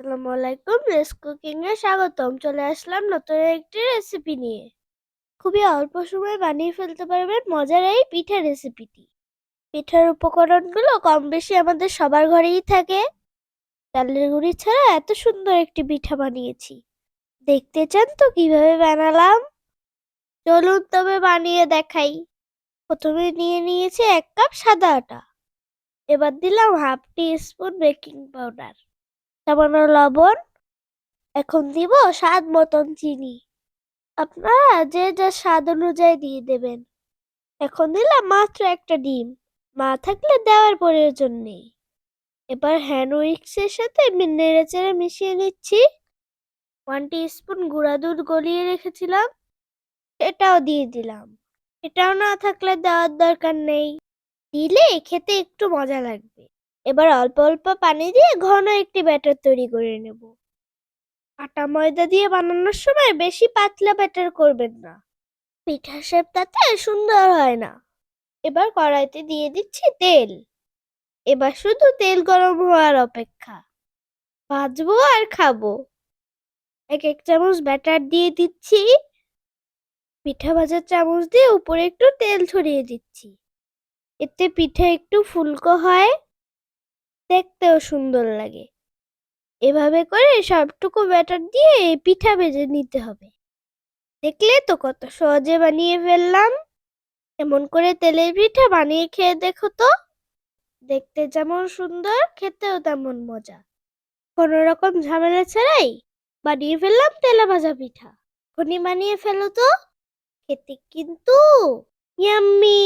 আসসালামু আলাইকুম race cooking এ স্বাগতম। চলে আসলাম নতুন একটি রেসিপি নিয়ে। খুবই অল্প সময়ে বানিয়ে ফেলতে পারবেন মজার এই পিঠা রেসিপিটি পিঠার উপকরণগুলো কম বেশি আমাদের সবার ঘরেই থাকে। চালের গুঁড়ি ছাড়া এত সুন্দর একটি পিঠা বানিয়েছি। দেখতে চান তো কীভাবে বানালাম? চলুন তবে বানিয়ে দেখাই। প্রথমে নিয়ে নিয়েছি এক কাপ সাদা আটা। এবার দিলাম half teaspoon baking powder. সামান্য লবণ, এখন দিব স্বাদ মতন চিনি। আপনারা যে যা স্বাদ অনুযায়ী দিয়ে দেবেন। এখন দিলাম মাত্র একটা ডিম। মা থাকলে দেওয়ার প্রয়োজন নেই। এবার হ্যান্ড সাথে নেড়ে চেড়ে মিশিয়ে নিচ্ছি। ওয়ান স্পুন গুঁড়া দুধ গলিয়ে রেখেছিলাম। এটাও দিয়ে দিলাম। এটাও না থাকলে দেওয়ার দরকার নেই। দিলে খেতে একটু মজা লাগবে। এবার অল্প অল্প পানি দিয়ে ঘন একটি ব্যাটার তৈরি করে নেব। আটা ময়দা দিয়ে বানানোর সময় বেশি পাতলা ব্যাটার করবেন না। পিঠা শেপ তাতে সুন্দর হয় না। এবার কড়াইতে দিয়ে দিচ্ছি তেল। এবার শুধু তেল গরম হওয়ার অপেক্ষা। ভাজবো আর খাব। এক এক চামচ ব্যাটার দিয়ে দিচ্ছি। পিঠা ভাজার চামচ দিয়ে উপরে একটু তেল ছড়িয়ে দিচ্ছি। এতে পিঠা একটু ফুলকো হয়। দেখতেও সুন্দর লাগে। এভাবে করে সবটুকু ব্যাটার দিয়ে পিঠা ভেজে নিতে হবে। দেখলে তো কত সহজে বানিয়ে ফেললাম। এমন করে তেলের পিঠা বানিয়ে খেয়ে দেখো তো। দেখতে যেমন সুন্দর, খেতেও তেমন মজা। কোনো রকম ঝামেলা ছাড়াই বানিয়ে ফেললাম তেলা ভাজা পিঠা। খনি বানিয়ে ফেলো তো। খেতে কিন্তু ইয়াম্মি